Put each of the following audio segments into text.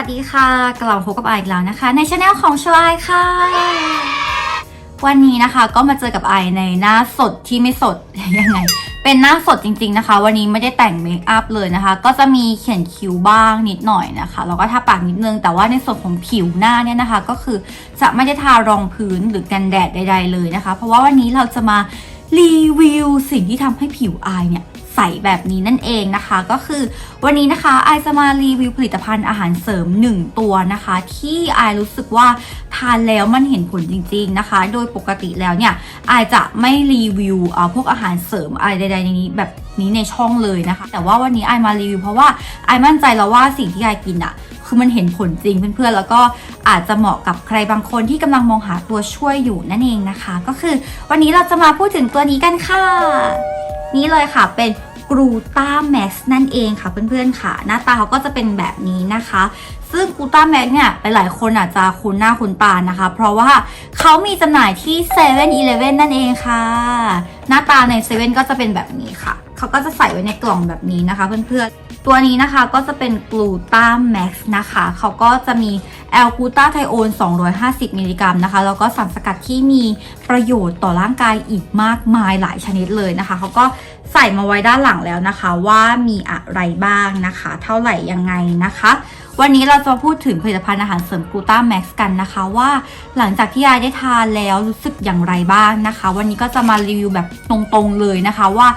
สวัสดีค่ะ กลับมาพบกับไออีกแล้วนะคะ ในช anel ของชวายค่ะ วันนี้นะคะก็มาเจอกับไอในหน้าสดที่ไม่สด ยังไง เป็นหน้าสดจริงๆนะคะ วันนี้ไม่ได้แต่งเมคอัพเลยนะคะ ก็จะมีเขียนคิ้วบ้างนิดหน่อยนะคะแล้วก็ทาปากนิดนึง แต่ว่าในส่วนของผิวหน้าเนี่ยนะคะ ก็คือจะไม่ได้ทารองพื้นหรือกันแดดใด ๆเลยนะคะ เพราะว่าวันนี้เราจะมารีวิวสิ่งที่ทำให้ผิวไอเนี่ย ใสแบบนี้นั่นเองนะคะ ก็คือวันนี้นะคะไอายจะมารีวิวผลิตภัณฑ์อาหารเสริม 1 ตัวนะคะ ที่ไอายรู้สึกว่าทานแล้วมันเห็นผลจริง ๆนะคะ โดยปกติแล้วเนี่ยไอายจะไม่รีวิวพวกอาหารเสริมอะไรใดๆในนี้แบบนี้ในช่องเลยนะคะ แต่ว่าวันนี้ไอายมารีวิวเพราะว่าไอายมั่นใจแล้วว่าสิ่งที่ไอายกินอะคือมันเห็นผลจริงเพื่อนๆ แล้วก็อาจจะเหมาะกับใครบางคนที่กำลังมองหาตัวช่วยอยู่นั่นเองนะคะ ก็คือวันนี้เราจะมาพูดถึงตัวนี้กันค่ะ นี่เลยค่ะเป็น กรูต้าแม็กซ์นั่นเองค่ะเพื่อนๆค่ะ หน้าตาเขาก็จะเป็นแบบนี้นะคะ ซึ่งกรูต้าแม็กซ์เนี่ยหลายๆคนอาจจะคุ้นหน้าคุ้นตานะคะ เพราะว่าเขามีจำหน่ายที่7 e เ e ่ e อนั่นเองค่ะ หน้าตาใน7 e เ e ่ก็จะเป็นแบบนี้ค่ะ เขาก็จะใส่ไว้ในกล่องแบบนี้นะคะเพื่อนๆ ตัวนี้นะคะก็จะเป็นกลูตาแม็กซ์นะคะ เขาก็จะมีแอลกูตาไทโอน250 มิลลิกรัมนะคะ แล้วก็สารสกัดที่มีประโยชน์ต่อร่างกายอีกมากมายหลายชนิดเลยนะคะ เขาก็ใส่มาไว้ด้านหลังแล้วนะคะ ว่ามีอะไรบ้างนะคะ เท่าไหร่ยังไงนะคะวันนี้เราจะพูดถึงผลิตภัณฑ์อาหารเสริมกลูตาแม็กซ์กันนะคะว่าหลังจากที่ยายได้ทานแล้วรู้สึกอย่างไรบ้างนะคะ วันนี้ก็จะมารีวิวแบบตรงๆเลยนะคะว่า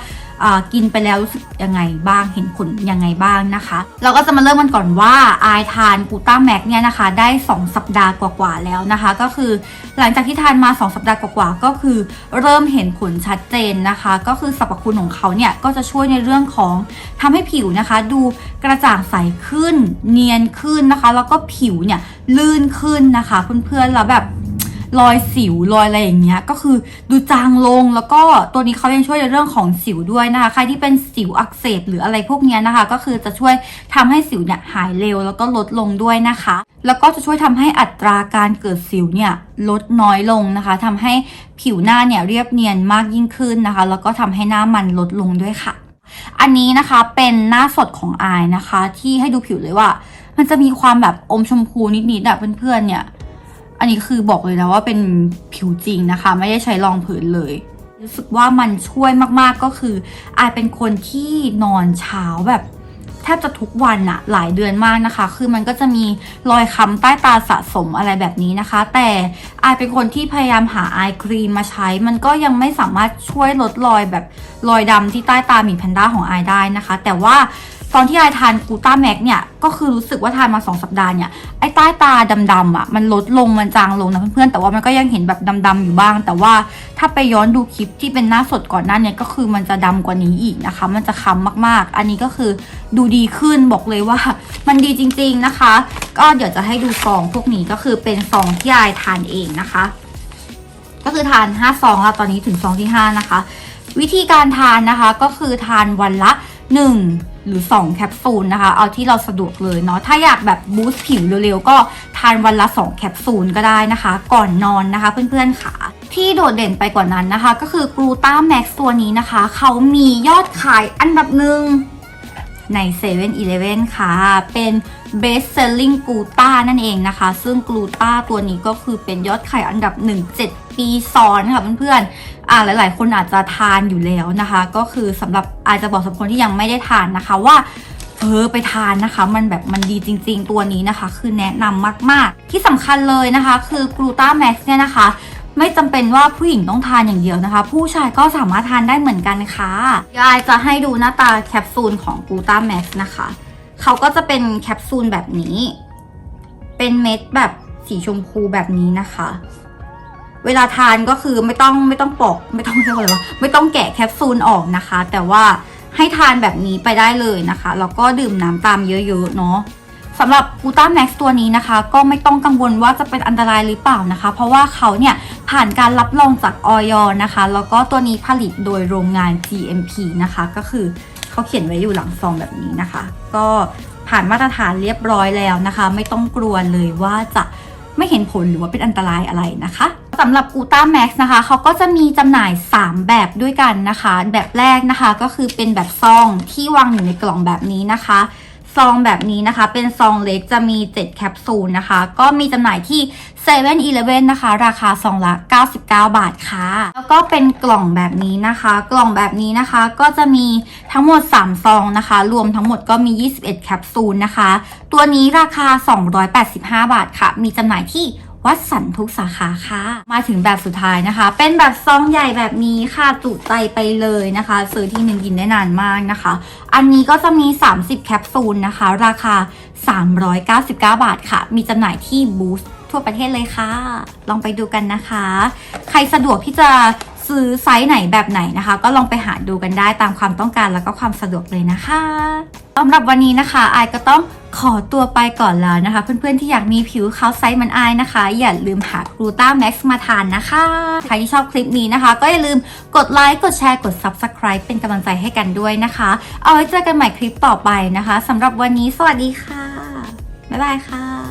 กินไปแล้วรู้สึกยังไงบ้างเห็นผลยังไงบ้างนะคะ เราก็จะมาเริ่มกันก่อนว่าอายทานกูต้าแม็กเนี่ยนะคะได้ 2 สัปดาห์กว่าๆแล้วนะคะ ก็คือหลังจากที่ทานมา 2 สัปดาห์กว่าๆก็คือเริ่มเห็นผลชัดเจนนะคะ ก็คือสรรพคุณของเขาเนี่ยก็จะช่วยในเรื่องของทำให้ผิวนะคะ ดูกระจ่างใสขึ้นเนียนขึ้นนะคะ แล้วก็ผิวเนี่ยลื่นขึ้นนะคะเพื่อนๆแล้วแบบ รอยสิวรอยอะไรอย่างเงี้ยก็คือดูจางลงแล้วก็ตัวนี้เขายังช่วยในเรื่องของสิวด้วยนะคะ ใครที่เป็นสิวอักเสบหรืออะไรพวกเนี้ยนะคะ ก็คือจะช่วยทำให้สิวเนี่ยหายเร็วแล้วก็ลดลงด้วยนะคะ แล้วก็จะช่วยทำให้อัตราการเกิดสิวเนี่ยลดน้อยลงนะคะทำให้ผิวหน้าเนี่ยเรียบเนียนมากยิ่งขึ้นนะคะ แล้วก็ทำให้หน้ามันลดลงด้วยค่ะ อันนี้นะคะเป็นหน้าสดของอายนะคะ ที่ให้ดูผิวเลยว่า มันจะมีความแบบอมชมพูนิดๆอะเพื่อนๆเนี่ย อันนี้คือบอกเลยนะว่าเป็นผิวจริงนะคะ ไม่ได้ใช้รองผืนเลยรู้สึกว่ามันช่วยมากๆก็คืออายเป็นคนที่นอนเช้าแบบแทบจะทุกวันอะหลายเดือนมากนะคะ คือมันก็จะมีรอยค้ำใต้ตาสะสมอะไรแบบนี้นะคะ แต่อายเป็นคนที่พยายามหาอายครีมมาใช้ มันก็ยังไม่สามารถช่วยลดรอยแบบรอยดำที่ใต้ตาหมีแพนด้าของอายได้นะคะ แต่ว่า ตอนที่ไอทานกูต้าแม็กเนี่ย ก็คือรู้สึกว่าทานมา 2 สัปดาห์เนี่ย ไอ้ใต้ตาดำๆอะ มันลดลงมันจางลงนะเพื่อนๆ แต่ว่ามันก็ยังเห็นแบบดำๆอยู่บ้าง แต่ว่าถ้าไปย้อนดูคลิปที่เป็นหน้าสดก่อนหน้าเนี่ยก็คือมันจะดำกว่านี้อีกนะคะ มันจะค้ำมากๆ อันนี้ก็คือดูดีขึ้นบอกเลยว่า มันดีจริงๆนะคะ ก็เดี๋ยวจะให้ดูซองพวกนี้ก็คือเป็นซองที่ไอทานเองนะคะ ก็คือทาน5ซองแล้วตอนนี้ถึงซองที่5นะคะ วิธีการทานนะคะก็คือทานวันละ 1 หรือ 2 แคปซูลนะคะ เอาที่เราสะดวกเลยเนาะ ถ้าอยากแบบบูสต์ผิวเร็วๆ ก็ทานวันละ 2 แคปซูลก็ได้นะคะ ก่อนนอนนะคะเพื่อนๆค่ะ ที่โดดเด่นไปกว่านั้นนะคะ ก็คือกลูต้าแม็กซ์ตัวนี้นะคะ เขามียอดขายอันดับหนึ่งใน7 e เ e ่ e อค่ะ เป็น best selling กลูตานั่นเองนะคะ ซึ่งกลูตาตัวนี้ก็คือเป็นยอดขายอันดับ 1 7 ปีซ้อนค่ะเพื่อนๆอ่าหลายๆ คนอาจจะทานอยู่แล้วนะคะ ก็คือสำหรับอาจจะบอกสำหรับคนที่ยังไม่ได้ทานนะคะว่าเออไปทานนะคะ มันแบบมันดีจริง ๆ ตัวนี้นะคะ คือแนะนำมากๆ ที่สำคัญเลยนะคะ คือกลูตาแม็กซ์เนี่ยนะคะไม่จำเป็นว่าผู้หญิงต้องทานอย่างเดียวนะคะ ผู้ชายก็สามารถทานได้เหมือนกันค่ะยายจะให้ดูหน้าตาแคปซูลของกลูตาแม็กซ์นะคะ เขาก็จะเป็นแคปซูลแบบนี้ เป็นเม็ดแบบสีชมพูแบบนี้นะคะ เวลาทานก็คือไม่ต้องไม่ต้องปอก ไม่ต้องเรียกว่าอะไรวะไม่ต้องแกะแคปซูลออกนะคะ แต่ว่าให้ทานแบบนี้ไปได้เลยนะคะแล้วก็ดื่มน้ำตามเยอะๆเนาะสำหรับกูต้าแม็กซ์ตัวนี้นะคะ ก็ไม่ต้องกังวลว่าจะเป็นอันตรายหรือเปล่านะคะ เพราะว่าเขาเนี่ยผ่านการรับรองจากออยนะคะ แล้วก็ตัวนี้ผลิตโดยโรงงาน GMP นะคะ ก็คือ เขาเขียนไว้อยู่หลังซองแบบนี้นะคะ ก็ผ่านมาตรฐานเรียบร้อยแล้วนะคะ ไม่ต้องกลัวเลยว่าจะไม่เห็นผลหรือว่าเป็นอันตรายอะไรนะคะสำหรับกูต้าแม็กซ์นะคะเขาก็จะมีจำหน่าย 3 แบบด้วยกันนะคะ แบบแรกนะคะก็คือเป็นแบบซองที่วางอยู่ในกล่องแบบนี้นะคะ ซองแบบนี้นะคะ เป็นซองเล็กจะมี 7 แคปซูลนะคะ ก็มีจำหน่ายที่7 e เ e ่ e อนะคะ ราคาซองละ 99 บาทค่ะ แล้วก็เป็นกล่องแบบนี้นะคะ กล่องแบบนี้นะคะ ก็จะมีทั้งหมด 3 ซองนะคะ รวมทั้งหมดก็มี 21 แคปซูลนะคะ ตัวนี้ราคา 285 บาทค่ะ มีจำหน่ายที่ วัดสันทุกสาขาค่ะ มาถึงแบบสุดท้ายนะคะ เป็นแบบซองใหญ่แบบนี้ค่ะจุใจไปเลยนะคะ ซื้อที่หนึ่งกินได้นานมากนะคะ อันนี้ก็จะมี 30 แคปซูลนะคะ ราคา 399 บาทค่ะ มีจำหน่ายที่บูธทั่วประเทศเลยค่ะ ลองไปดูกันนะคะ ใครสะดวกที่จะ ซื้อไซส์ไหนแบบไหนนะคะ ก็ลองไปหาดูกันได้ตามความต้องการแล้วก็ความสะดวกเลยนะคะสำหรับวันนี้นะคะอายก็ต้องขอตัวไปก่อนแล้วนะคะ เพื่อนๆที่อยากมีผิวขาวไซส์มันอายนะคะ อย่าลืมหากรูต้าแม็กซ์มาทานนะคะ ใครที่ชอบคลิปนี้นะคะ ก็อย่าลืมกดไลค์กดแชร์กด Subscribe เป็นกำลังใจให้กันด้วยนะคะ เอาไว้เจอกันใหม่คลิปต่อไปนะคะสำหรับวันนี้สวัสดีค่ะบ๊ายบายค่ะ